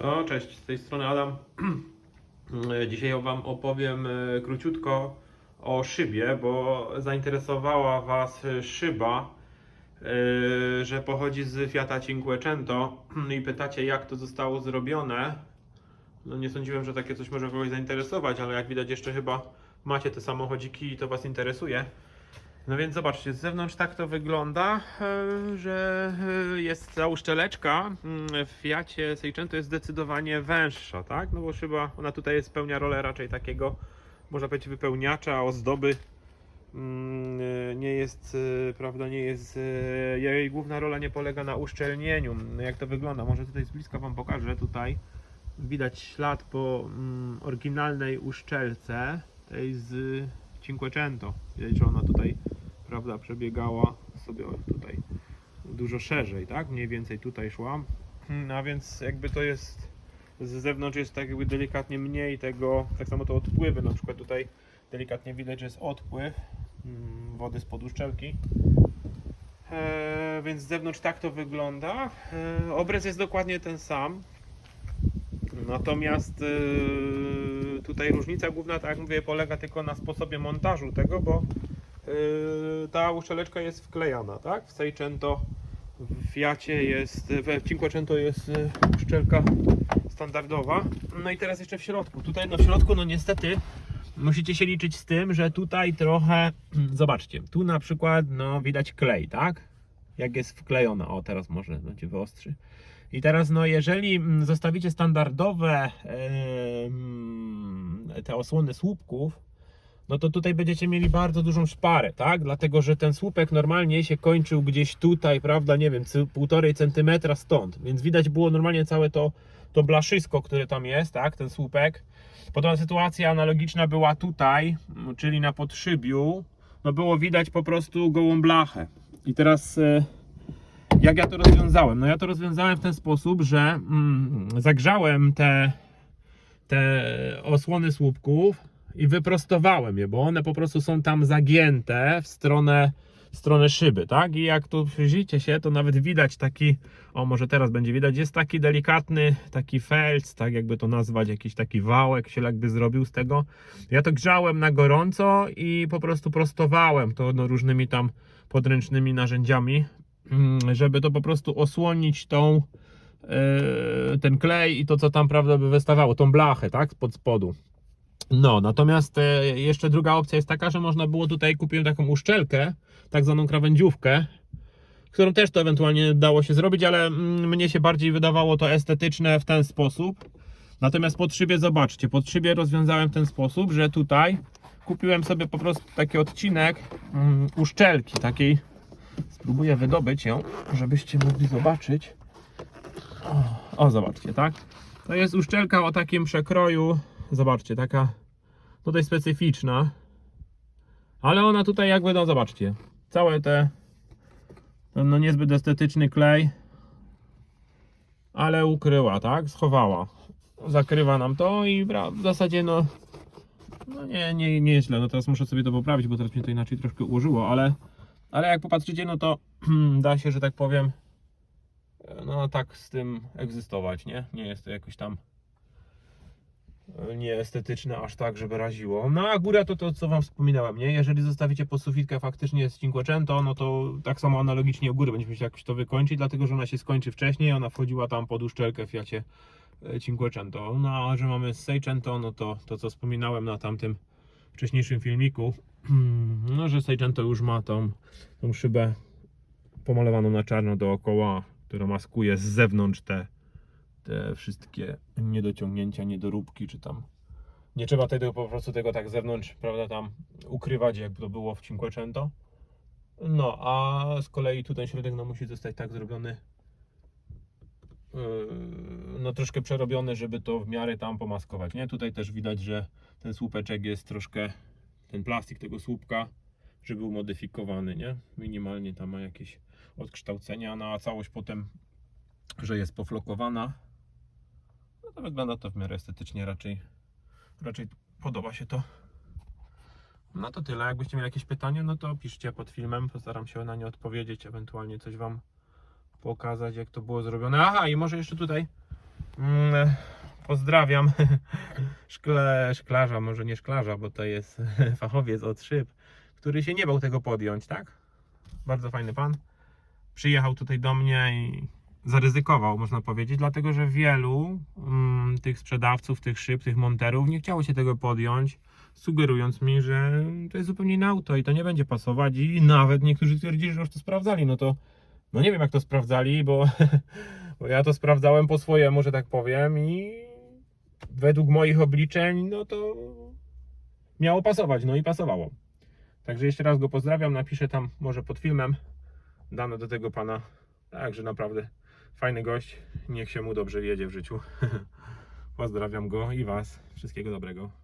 O, cześć, z tej strony Adam. Dzisiaj Wam opowiem e, króciutko o szybie, bo zainteresowała Was szyba, e, że pochodzi z Fiata Cinquecento i pytacie jak to zostało zrobione. No nie sądziłem, że takie coś może kogoś zainteresować, ale jak widać jeszcze chyba macie te samochodziki i to Was interesuje. No więc zobaczcie, z zewnątrz tak to wygląda, e, że e, jest ta uszczeleczka mm, w Fiacie Seicento jest zdecydowanie węższa, tak? No bo chyba ona tutaj spełnia rolę raczej takiego, można powiedzieć, wypełniacza, ozdoby. Mm, e, Nie jest, prawda, nie jest, jej główna rola nie polega na uszczelnieniu. No Jak to wygląda? Może tutaj z bliska Wam pokażę. Tutaj widać ślad po mm, oryginalnej uszczelce, tej z Cinquecento. Widać, że ona tutaj, prawda, przebiegała sobie tutaj dużo szerzej, tak? Mniej więcej tutaj szła. No a więc jakby to jest z zewnątrz jest tak jakby delikatnie mniej tego, tak samo to odpływy, na przykład tutaj delikatnie widać, że jest odpływ mm, wody z uszczelki. E, więc z zewnątrz tak to wygląda. E, obraz jest dokładnie ten sam. Natomiast y, tutaj różnica główna, tak jak mówię, polega tylko na sposobie montażu tego, bo ta uszczeleczka jest wklejana, tak? W Seicento, w Fiacie jest, w Cinquecento jest y, uszczelka standardowa. No i teraz jeszcze w środku. Tutaj no w środku, no niestety musicie się liczyć z tym, że tutaj trochę, zobaczcie, tu na przykład no widać klej, tak? Jak jest wklejona, o teraz może będzie wyostrzy. I teraz, no, jeżeli mm, zostawicie standardowe em, te osłony słupków, no to tutaj będziecie mieli bardzo dużą szparę, tak? Dlatego, że ten słupek normalnie się kończył gdzieś tutaj, prawda, nie wiem, półtorej centymetra stąd, więc widać było normalnie całe to, to blaszysko, które tam jest, tak, ten słupek. Podobna sytuacja analogiczna była tutaj, czyli na podszybiu, no było widać po prostu gołą blachę. I teraz... E, jak ja to rozwiązałem? No ja to rozwiązałem w ten sposób, że mm, zagrzałem te, te osłony słupków i wyprostowałem je, bo one po prostu są tam zagięte w stronę, w stronę szyby, tak? I jak tu przyjrzycie się, to nawet widać taki, o może teraz będzie widać, jest taki delikatny, taki felc, tak jakby to nazwać, jakiś taki wałek się jakby zrobił z tego. Ja to grzałem na gorąco i po prostu prostowałem to no, różnymi tam podręcznymi narzędziami, mm, żeby to po prostu osłonić tą e, ten klej i to co tam prawda by wystawało, tą blachę, tak, spod spodu. No, natomiast e, jeszcze druga opcja jest taka, że można było tutaj kupiłem taką uszczelkę, tak zwaną krawędziówkę, którą też to ewentualnie dało się zrobić, ale mm, mnie się bardziej wydawało to estetyczne w ten sposób. Natomiast pod szybie zobaczcie, pod szybie rozwiązałem w ten sposób, że tutaj kupiłem sobie po prostu taki odcinek mm, uszczelki, takiej spróbuję wydobyć ją, żebyście mogli zobaczyć. O, o, zobaczcie, tak? To jest uszczelka o takim przekroju, zobaczcie, taka tutaj specyficzna. Ale ona tutaj jakby, no zobaczcie, całe te ten no niezbyt estetyczny klej, ale ukryła, tak? Schowała. Zakrywa nam to i w zasadzie no no nie, nie, nie jest źle. No teraz muszę sobie to poprawić, bo teraz mnie to inaczej troszkę ułożyło, ale ale jak popatrzycie, no to da się, że tak powiem, no tak z tym egzystować, nie? Nie jest to jakoś tam e, nieestetyczne aż tak, żeby raziło. No a góra to to, co Wam wspominałem, nie? Jeżeli zostawicie pod sufitkę faktycznie z Cinquecento, no to tak samo analogicznie u góry będziemy musieli jakoś to wykończyć, dlatego że ona się skończy wcześniej, ona wchodziła tam pod uszczelkę w Fiacie e, Cinquecento. No a że mamy Seicento, no to to, co wspominałem na tamtym wcześniejszym filmiku, no że Seicento już ma tą, tą szybę pomalowaną na czarno dookoła, która maskuje z zewnątrz te, te wszystkie niedociągnięcia, niedoróbki, czy tam nie trzeba tego po prostu tego tak z zewnątrz, prawda, tam ukrywać, jakby to było w Cinquecento. No, a z kolei tutaj środek no, musi zostać tak zrobiony, yy, no troszkę przerobiony, żeby to w miarę tam pomaskować, nie? Tutaj też widać, że ten słupeczek jest troszkę, ten plastik tego słupka, że był modyfikowany, nie? Minimalnie tam ma jakieś odkształcenia, no a całość potem, że jest poflokowana, no wygląda to w miarę estetycznie raczej, raczej podoba się to. No to tyle, jakbyście mieli jakieś pytania, no to piszcie pod filmem, postaram się na nie odpowiedzieć, ewentualnie coś Wam pokazać, jak to było zrobione. Aha, i może jeszcze tutaj Mm, Pozdrawiam szkle, szklarza, może nie szklarza, bo to jest fachowiec od szyb, który się nie bał tego podjąć, tak? Bardzo fajny pan. Przyjechał tutaj do mnie i zaryzykował, można powiedzieć, dlatego że wielu mm, tych sprzedawców, tych szyb, tych monterów nie chciało się tego podjąć, sugerując mi, że to jest zupełnie inne auto i to nie będzie pasować i nawet niektórzy twierdzili, że już to sprawdzali, no to no nie wiem jak to sprawdzali, bo, bo ja to sprawdzałem po swojemu, że tak powiem i według moich obliczeń, no to miało pasować, no i pasowało. Także jeszcze raz go pozdrawiam, napiszę tam może pod filmem dane do tego pana. Także naprawdę fajny gość, niech się mu dobrze jedzie w życiu. Pozdrawiam go i was. Wszystkiego dobrego.